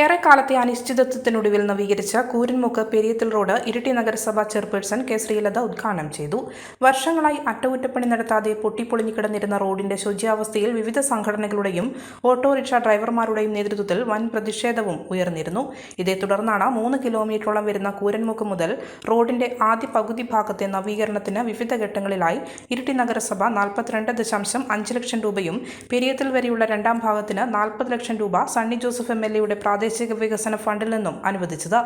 ഏറെക്കാലത്തെ അനിശ്ചിതത്വത്തിനൊടുവിൽ നവീകരിച്ച കൂരൻമുക്ക് പെരിയത്തിൽ റോഡ് ഇരിട്ടി നഗരസഭ chairperson K Sreelatha ഉദ്ഘാടനം ചെയ്തു. വർഷങ്ങളായി അറ്റകുറ്റപ്പണി നടത്താതെ പൊട്ടിപ്പൊളിഞ്ഞു കിടന്നിരുന്ന റോഡിന്റെ ശുചിയാവസ്ഥയിൽ വിവിധ സംഘടനകളുടെയും ഓട്ടോറിക്ഷ ഡ്രൈവർമാരുടെയും നേതൃത്വത്തിൽ വൻ പ്രതിഷേധവും ഉയർന്നിരുന്നു. ഇതേ തുടർന്നാണ് മൂന്ന് കിലോമീറ്ററോളം വരുന്ന കൂരൻമുക്ക് മുതൽ റോഡിന്റെ ആദ്യ പകുതി ഭാഗത്തെ നവീകരണത്തിന് വിവിധ ഘട്ടങ്ങളിലായി ഇരിട്ടി നഗരസഭ നാൽപ്പത്തിരണ്ട് ദശാംശം അഞ്ച് ലക്ഷം രൂപയും പെരിയത്തിൽ വരെയുള്ള രണ്ടാം ഭാഗത്തിന് നാൽപ്പത് ലക്ഷം രൂപ സണ്ണി ജോസഫ് എം എൽ എയുടെ പ്രാദേശിക വികസന ഫണ്ടിൽ നിന്നും അനുവദിച്ചത്.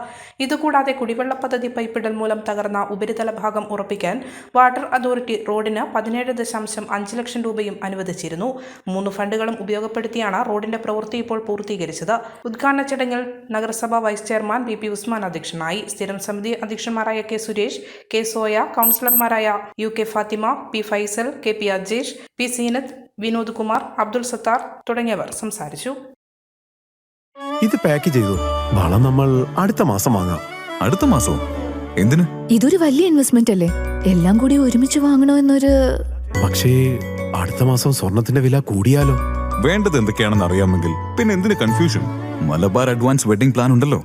ഇതുകൂടാതെ കുടിവെള്ള പദ്ധതി പൈപ്പിടൽ മൂലം തകർന്ന ഉപരിതല ഭാഗം ഉറപ്പിക്കാൻ വാട്ടർ അതോറിറ്റി റോഡിന് പതിനേഴ് ദശാംശം അഞ്ച് ലക്ഷം രൂപയും അനുവദിച്ചിരുന്നു. മൂന്ന് ഫണ്ടുകളും ഉപയോഗപ്പെടുത്തിയാണ് റോഡിന്റെ പ്രവൃത്തി ഇപ്പോൾ പൂർത്തീകരിച്ചത്. ഉദ്ഘാടന ചടങ്ങിൽ നഗരസഭാ vice chairman B P Usman അധ്യക്ഷനായി. സ്ഥിരം സമിതി അധ്യക്ഷന്മാരായ കെ സുരേഷ് കെ സോയ കൗൺസിലർമാരായ U K Fathima P Faisal K P Ajesh P Seenath Vinod Kumar Abdul Sathar തുടങ്ങിയവർ സംസാരിച്ചു. ഇത് പാക്ക് ചെയ്തു. വളം നമ്മൾ അടുത്ത മാസം വാങ്ങാം. അടുത്ത മാസവും എന്തിന്? ഇതൊരു വലിയ ഇൻവെസ്റ്റ്മെന്റ് അല്ലേ? എല്ലാം കൂടി ഒരുമിച്ച് വാങ്ങണോ എന്നൊരു പക്ഷേ അടുത്ത മാസം സ്വർണത്തിന്റെ വില കൂടിയാലോ? വേണ്ടത് എന്തൊക്കെയാണെന്ന് അറിയാമെങ്കിൽ പിന്നെ എന്തിന് confusion Malabar advance wedding plan ഉണ്ടല്ലോ.